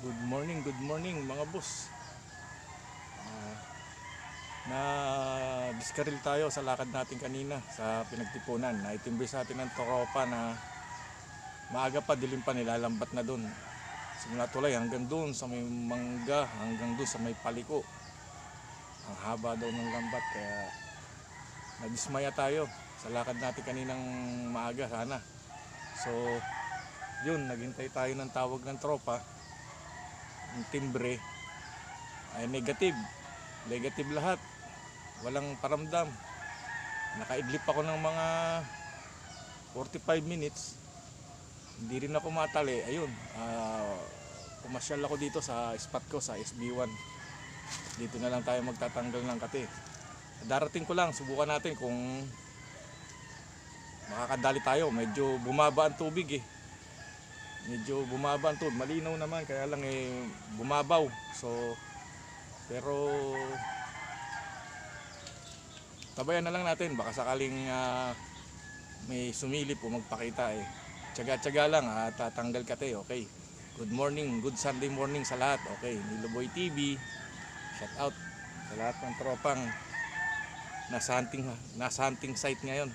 Good morning, good morning mga boss. Ah, na diskaril tayo sa lakad natin kanina sa pinagtipunan. Naitimbre sa atin ng tropa na maaga pa dilim pa nilalambat na doon. Simula tulay hanggang doon sa may mangga, hanggang doon sa may paliko. Ang haba daw ng lambat kaya nadismaya tayo sa lakad natin kaninang maaga sana. So, yun, naghintay tayo ng tawag ng tropa yung timbre ay negative. Negative lahat. Walang paramdam. Nakaidlip ako ng mga 45 minutes. Hindi rin ako matali. Ayun, ah, pumasyal ako dito sa spot ko sa SB1. Dito na lang tayo magtatanggal ng kate. Darating ko lang, subukan natin kung makakadali tayo. Medyo bumaba ang tubig eh medyo bumaba ang tubig. Malinaw naman, kaya lang eh bumabaw. So, pero tabayan na lang natin. Baka sakaling ah, may sumilip o magpakita eh. Tsaga-tsaga lang at tatanggal ka tayo. Okay. Good morning, good Sunday morning sa lahat. Okay, Niloboy TV. Shout out sa lahat ng tropang nasa hunting, nasa hunting site ngayon.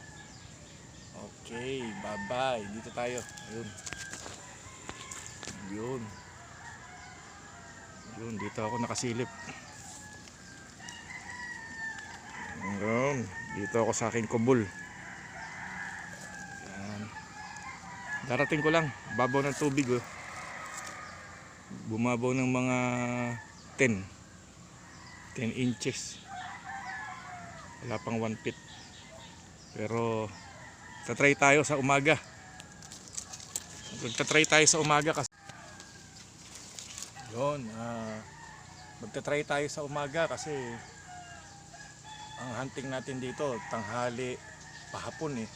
Okay, bye-bye. Dito tayo. Ayun. Yun. Yun, dito ako nakasilip. Yun, dito ako sa aking kubol. Yan. Darating ko lang, babaw ng tubig oh. Bumabaw ng mga 10. 10 inches. Wala pang 1 feet. Pero tatry tayo sa umaga. Magta-try tayo sa umaga kasi yun, ah magta-try tayo sa umaga kasi ang hunting natin dito, tanghali, pahapon eh.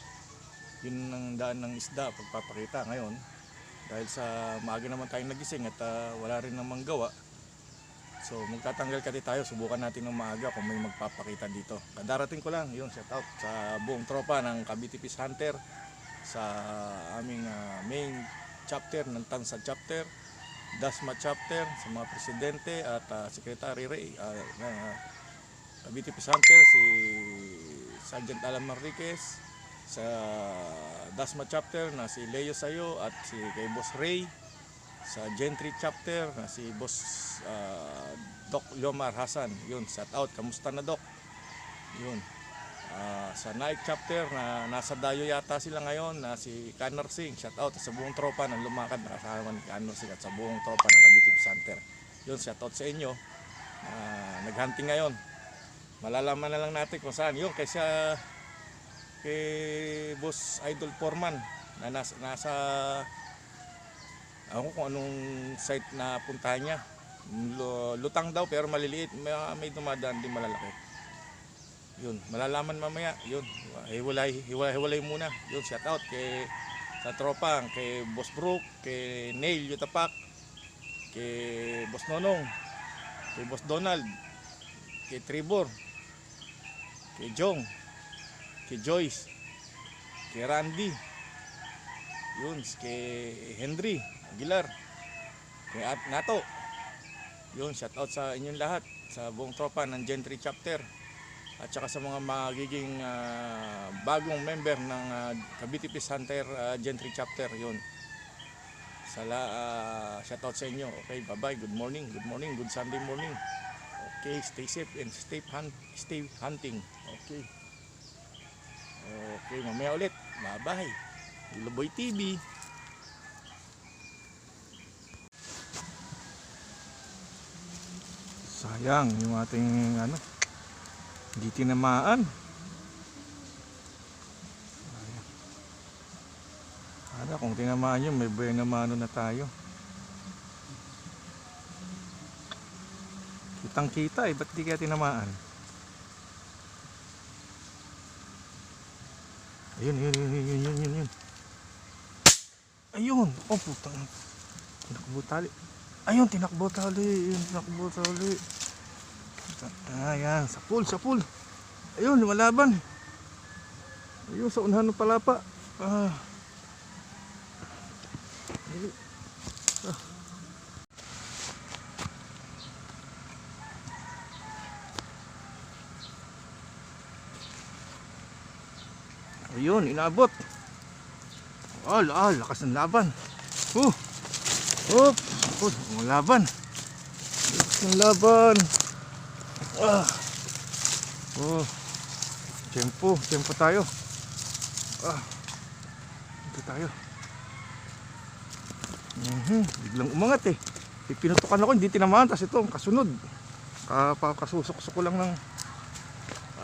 Yun ang daan ng isda, pagpapakita ngayon. Dahil sa maaga naman tayong nagising at ah, wala rin namang gawa. So magtatanggal kati tayo, subukan natin ng maaga kung may magpapakita dito. Kadarating ko lang, yun, shout out sa buong tropa ng Cavite Hunter sa aming ah, main chapter ng Tansa chapter Dasma chapter sa mga presidente at ah, Secretary Ray uh, ah, Cavite Peace si Sergeant Alan Marriquez sa Dasma chapter na si Leo Sayo at si kay Boss Ray sa Gentry chapter na si Boss ah, Doc Lomar Hasan yun shout out. Kamusta na Doc? Yun Ah, sa Nike chapter na nasa Dayo yata sila ngayon na si Kanor Singh. Shout out sa buong tropa ng lumakad na kasama ni Kanor Singh at sa buong tropa ng Cavite Peace Hunter yun shout out sa inyo. Ah, naghunting ngayon. Malalaman na lang natin kung saan. Yun kaysa kay Boss Idol Foreman na nasa, nasa ako kung anong site na puntahan niya. Lu- lutang daw pero maliliit. May, may dumadaan din malalaki yun malalaman mamaya. Yun hiwalay hiwalay, hiwalay muna. Yun shout out kay sa tropa kay Boss Brook kay Neil Yutapak kay Boss Nonong kay Boss Donald kay Trevor kay Jong kay Joyce kay Randy yun kay Henry Aguilar kay At Nato. Yun shout out sa inyong lahat sa buong tropa ng Gentry chapter at saka sa mga magiging ah, bagong member ng uh, Cavite Peace Hunter ah, Gentry chapter yun. Sala uh, shout out sa inyo. Okay bye bye good morning. Good morning. Good Sunday morning. Okay stay safe and stay hunt stay hunting. Okay. Okay mamaya ulit. Bye bye Luboy TV sayang yung ating ano hindi tinamaan Ada kung tinamaan yun, may buhay na mano na tayo. Kitang kita eh, ba't di kaya tinamaan? Ayun, yun, yun, yun, yun, yun, yun, yun. Ayun! Oh, putang. Tinakbo tali. Ayun, tinakbo tali. Ayun, tinakbo tali. Ayan, sa pool, sa pool. Ayun, lumalaban. Ayun, sa unahan ng palapa. Ah. ah. Ayun, inabot. Al, al, lakas ng laban. Huh. Hop, hop, laban. Lakas ng laban. Ah. Oh. Tempo, tempo tayo. Ah. Dito tayo. Mhm, biglang umangat eh. Pinutukan ako, hindi tinamaan. Tapos ito, kasunod. Kapakasusok-susok ko lang ng...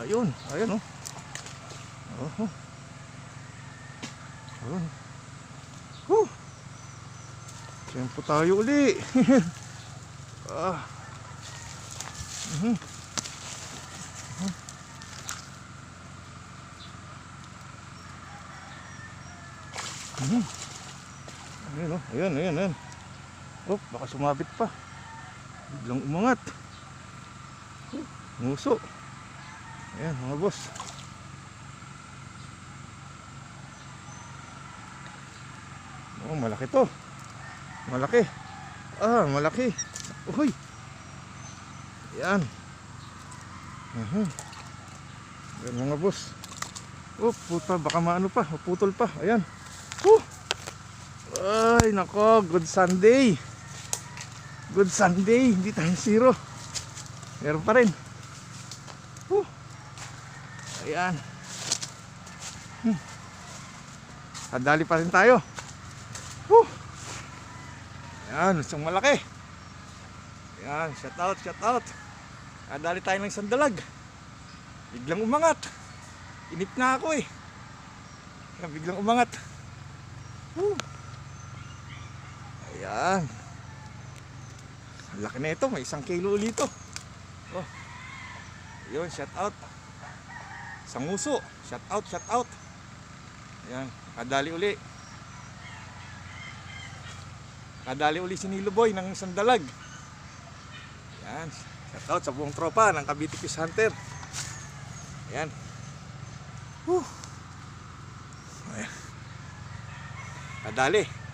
Ayun, ayun oh. Oh. Ayun. Huh. Tempo tayo uli. ah. Mhm. Mhm. Mhm. Ayun ayun, ayun, ayun. Oh, baka sumabit pa. Biglang umangat. Nguso. Ayan, mga boss. Oh, malaki to. Malaki. Ah, malaki. Uy. Yan. Mhm. Yan mga boss. Oh, puta, baka maano pa, maputol pa. Ayan. Ay, nako, good Sunday. Good Sunday, hindi tayo zero. Meron pa rin. Oh. Ayan. Hmm. Kadali pa rin tayo. Whew. Yan, isang malaki. Yan, shout out, shout out. Kadali tayo ng isang dalag. Biglang umangat. Inip na ako eh. Yan, biglang umangat. Whew. Ang laki na ito, may isang kilo ulit ito. Oh. Yun, shout out. Sanguso, shout out, shout out. Ayan, kadali uli. Kadali uli si Nilo Boy ng isang dalag. Yan. Shout out sa buong tropa ng Cavite Fish Hunter. Yan. Whew. Ayan. Kadali.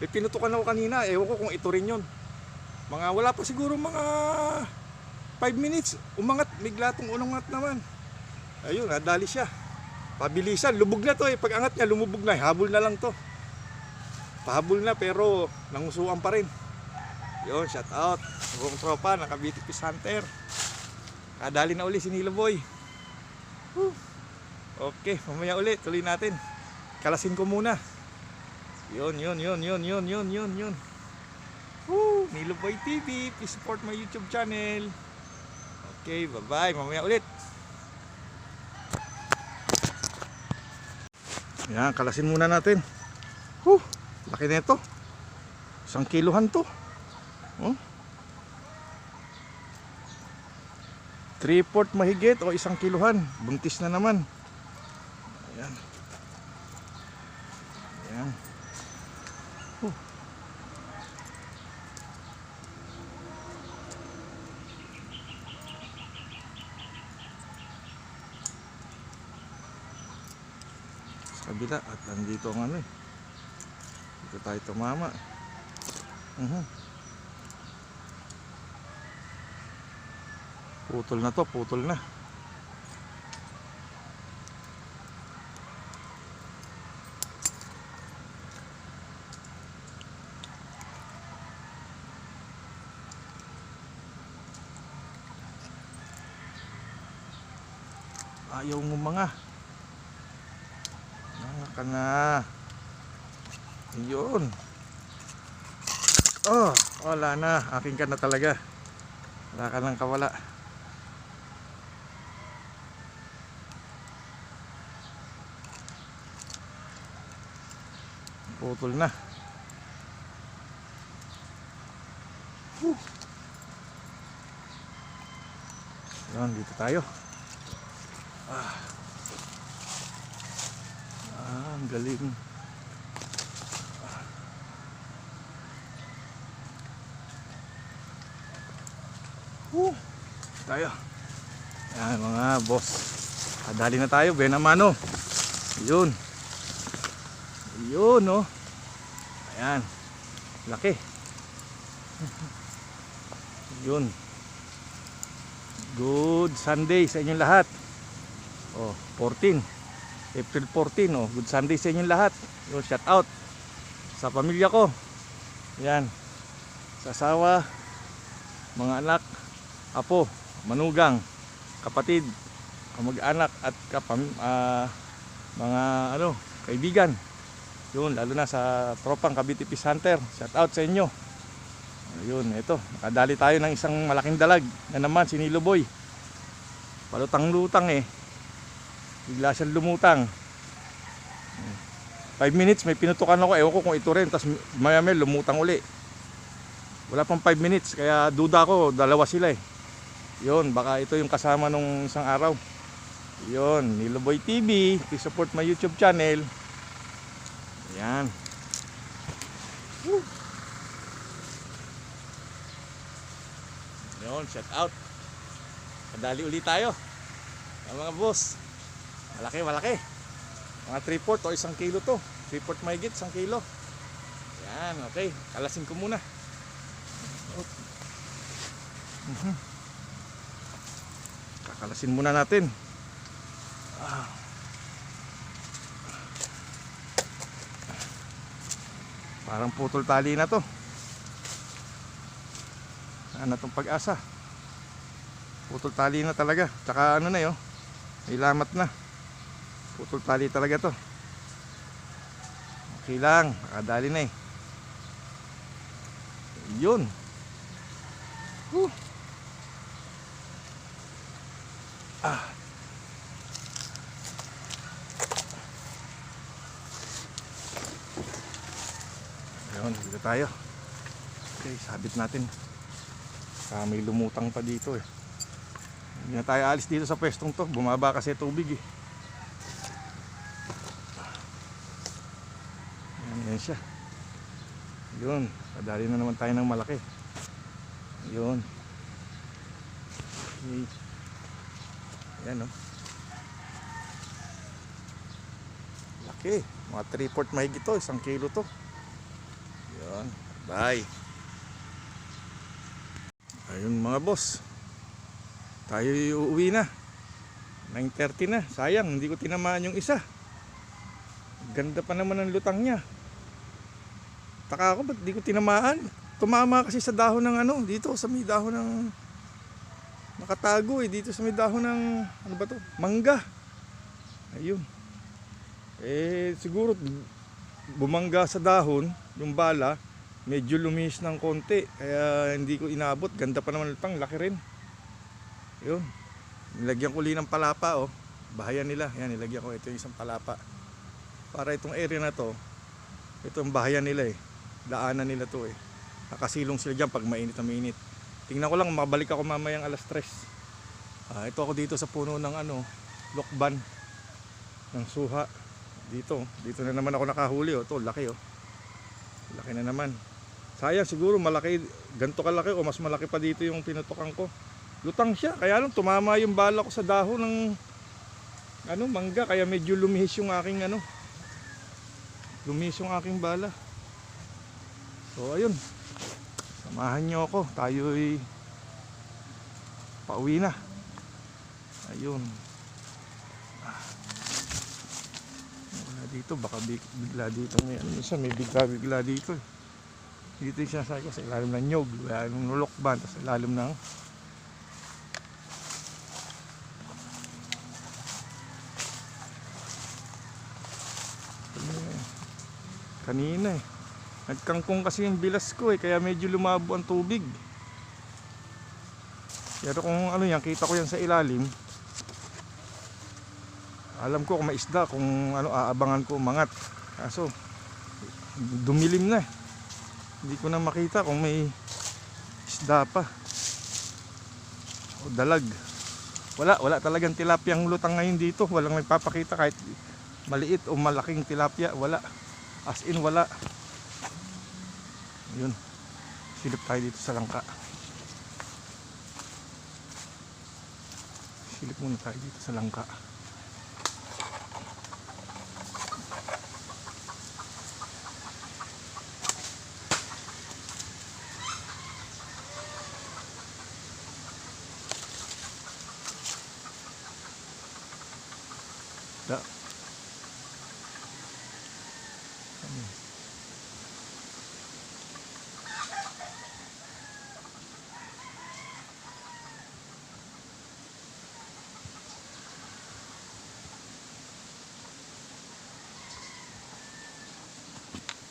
May pinutukan ako kanina. Ewan ko kung ito rin yun. Mga wala pa siguro mga 5 minutes. Umangat. Bigla tong unangat naman. Ayun, nadali siya. Pabilisan. Lubog na to eh. Pag angat niya, lumubog na. Habol na lang to. Pahabol na pero nangusuan pa rin. Yun, shout out. Buong tropa ng Cavite Fish Hunter. Kadali na uli si Nilo Boy. Whew. Okay, mamaya uli. Tuloy natin. Kalasin ko muna. Yun, yun, yun, yun, yun, yun, yun, yun. Woo! Nilo Boy TV. Please support my YouTube channel. Okay, bye-bye. Mamaya ulit. Yan, kalasin muna natin. Whew! Laki na ito. Isang kiluhan to. Oh. 3-4 mahigit o isang kiluhan. Buntis na naman. Kabila at nandito ang ano eh. Dito tayo tumama. Mhm. Putol na to, putol na. Ayaw mo mga. Ka na. Yun. Oh, wala na. Akin ka na talaga. Wala ka nang kawala. Putol na. Whew. Yan, dito tayo. Ah. Ah, ang galing. Woo! Tayo. Yan mga boss. Kadali na tayo, Benamano. Yun. Yun, no. Ayan. Laki. Yun. Good Sunday sa inyong lahat. Oh, 14. April 14, oh. Good Sunday sa inyong lahat. Yun, shout out sa pamilya ko. Yan. Sa asawa, mga anak, apo, manugang, kapatid, kamag-anak at kapam, ah, mga ano, kaibigan. Yun, lalo na sa tropang Cavite Peace Hunter. Shout out sa inyo. Ayun, ito. Nakadali tayo ng isang malaking dalag na naman, si Nilo Boy. Palutang-lutang eh. Bigla siyang lumutang. 5 minutes, may pinutukan ako. Ewan ko kung ito rin. Tapos maya maya lumutang uli. Wala pang 5 minutes. Kaya duda ko, dalawa sila eh. Yun, baka ito yung kasama nung isang araw. Yun, Niloboy TV. Please support my YouTube channel. Ayan. Woo. Yun, shout out. Kadali ulit tayo. Mga boss. Malaki, malaki. Mga 3 port o isang kilo to. 3 port mahigit, isang kilo. Yan, okay. Kalasin ko muna. Mhm. Kakalasin muna natin. Ah. Parang putol tali na to. Ano tong pag-asa? Putol tali na talaga. Tsaka ano na yun. May lamat na. Putol tali talaga to. Okay lang. Nakadali na eh. Yun. Whew. Ah. Ayun, dito tayo. Okay, sabit natin. Ah, may lumutang pa dito eh. Hindi na tayo alis dito sa pwestong to. Bumaba kasi tubig eh. Yan, yan siya. Yun. Kadali na naman tayo ng malaki. Yun. Okay. Yan oh. Laki. Mga 3 port mahigit to. Isang kilo to. Yun. Bye. Ayun mga boss. Tayo uuwi na. 9.30 na. Sayang, hindi ko tinamaan yung isa. Ganda pa naman ang lutang niya. Taka ako, ba't di ko tinamaan? Tumama kasi sa dahon ng ano, dito sa may dahon ng nakatago eh, dito sa may dahon ng, ano ba to? Mangga. Ayun. Eh, siguro bumangga sa dahon, yung bala, medyo lumis ng konti. Kaya hindi ko inabot. Ganda pa naman pang laki rin. Yun. Nilagyan ko ng palapa oh. Bahayan nila. Yan, nilagyan ko ito yung isang palapa. Para itong area na to, ito ang bahayan nila eh. Daanan nila to eh. Nakasilong sila dyan pag mainit na mainit. Tingnan ko lang, mabalik ako mamayang alas 3. Ah, ito ako dito sa puno ng ano, lokban ng suha. Dito, dito na naman ako nakahuli oh. Ito, laki oh. Laki na naman. Sayang siguro malaki, ganito kalaki o mas malaki pa dito yung pinutukan ko. Lutang siya, kaya lang tumama yung bala ko sa dahon ng ano, mangga, kaya medyo lumihis yung aking ano. Lumihis yung aking bala. So ayun. Samahan nyo ako, tayo'y pauwi na. Ayun. Wala dito, baka big- bigla dito may ano minsan may bigla bigla dito. eh. Dito sinasabi ko sa ilalim ng nyog, ilalim ng nulokban, tapos sa ilalim ng kanina eh. Nagkangkong kasi yung bilas ko eh, kaya medyo lumabo ang tubig. Pero kung ano yan, kita ko yan sa ilalim. Alam ko kung may isda, kung ano, aabangan ko umangat. Kaso, dumilim na eh. Hindi ko na makita kung may isda pa. O dalag. Wala, wala talagang tilapyang lutang ngayon dito. Walang nagpapakita kahit maliit o malaking tilapia. Wala. As in, wala. Yun. Silip tayo dito sa langka. Silip muna tayo dito sa langka.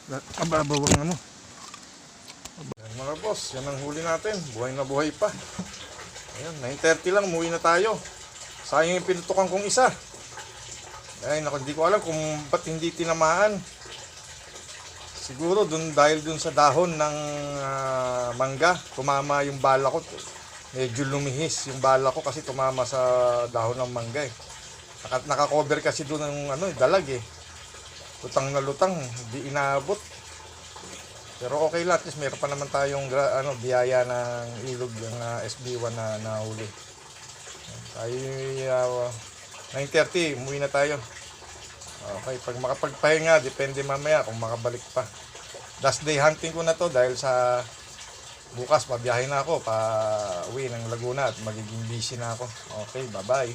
Mababaw ang ano. Ayan, mga boss, yan ang huli natin. Buhay na buhay pa. Ayan, 9.30 lang, umuwi na tayo. Sayang yung pinutukan kong isa. Ay, naku, hindi ko alam kung ba't hindi tinamaan. Siguro dun, dahil dun sa dahon ng ah, mangga, tumama yung bala ko. Medyo lumihis yung bala ko kasi tumama sa dahon ng mangga eh. Naka, nakakover kasi doon ng ano, eh, dalag eh. Lutang na lutang, hindi inaabot. Pero okay lang, at least meron pa naman tayong ano, biyaya ng ilog yung ah, SB1 na nahuli. Tayo uh, 9.30, umuwi na tayo. Okay, pag makapagpahinga, depende mamaya kung makabalik pa. Last day hunting ko na to dahil sa bukas, mabiyahe na ako pa uwi ng Laguna at magiging busy na ako. Okay, bye-bye.